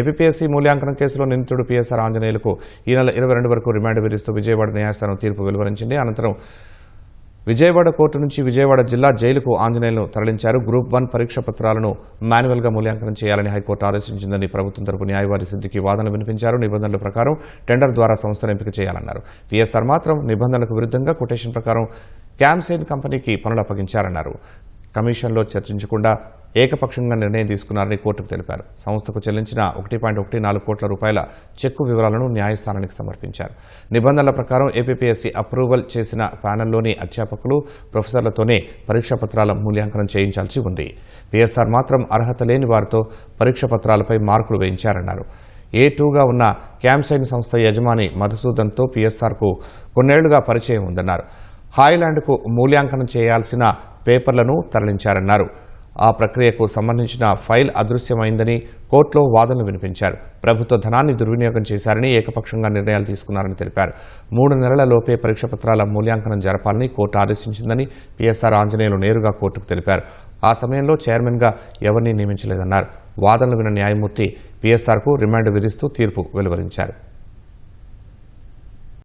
APSC మూల్యాంకనం కేసులో నిందితుడు పిఎస్ఆర్ ఆంజనేయులకు ఈ నెల ఇరవై రెండు వరకు రిమాండ్ విధిస్తూ విజయవాడ న్యాయస్థానం తీర్పు వెలువరించింది. అనంతరం విజయవాడ కోర్టు నుంచి విజయవాడ జిల్లా జైలుకు ఆంజనేయులను తరలించారు. గ్రూప్ వన్ పరీక్ష పత్రాలను మాన్యువల్గా మూల్యాంకనం చేయాలని హైకోర్టు ఆదేశించిందని ప్రభుత్వం తరపు న్యాయవాది సిద్దికి వాదనలు వినిపించారు. నిబంధనల ప్రకారం టెండర్ ద్వారా సంస్థను ఎంపిక చేయాలన్నారు. పిఎస్ఆర్ మాత్రం నిబంధనలకు విరుద్ధంగా కొటేషన్ ప్రకారం క్యాంసైన్ కంపెనీకి పనులు అప్పగించారన్నారు. కమిషన్లో చర్చించకుండా ఏకపక్షంగా నిర్ణయం తీసుకున్నారని కోర్టుకు తెలిపారు. సంస్థకు చెల్లించిన ఒకటి పాయింట్ ఒకటి నాలుగు కోట్ల రూపాయల చెక్కు వివరాలను న్యాయస్థానానికి సమర్పించారు. నిబంధనల ప్రకారం ఏపీఎస్సీ అప్రూవల్ చేసిన ప్యానెల్లోని అధ్యాపకులు ప్రొఫెసర్లతోనే పరీక్షా పత్రాల మూల్యాంకనం చేయించాల్సి ఉంది. పిఎస్ఆర్ మాత్రం అర్హత లేని వారితో పరీక్ష పత్రాలపై మార్కులు వేయించారన్నారు. ఏ టూగా ఉన్న క్యాంసైన్ సంస్థ యజమాని మధుసూదన్తో పిఎస్ఆర్కు కొన్నేళ్ళుగా పరిచయం ఉందన్నారు. హాయ్లాండ్కు మూల్యాంకనం చేయాల్సిన పేపర్లను తరలించారన్నారు. ఆ ప్రక్రియకు సంబంధించిన ఫైల్ అదృశ్యమైందని కోర్టులో వాదనలు వినిపించారు. ప్రభుత్వ ధనాన్ని దుర్వినియోగం చేశారని ఏకపక్షంగా నిర్ణయాలు తీసుకున్నారని తెలిపారు. మూడు నెలల లోపే పరీక్ష పత్రాల మూల్యాంకనం జరపాలని కోర్టు ఆదేశించిందని పిఎస్ఆర్ ఆంజనేయులు నేరుగా కోర్టుకు తెలిపారు. ఆ సమయంలో చైర్మన్గా ఎవరిని నియమించలేదన్నారు. వాదనలు విన్న న్యాయమూర్తి పిఎస్ఆర్కు రిమాండ్ విధిస్తూ తీర్పు వెలువరించారు.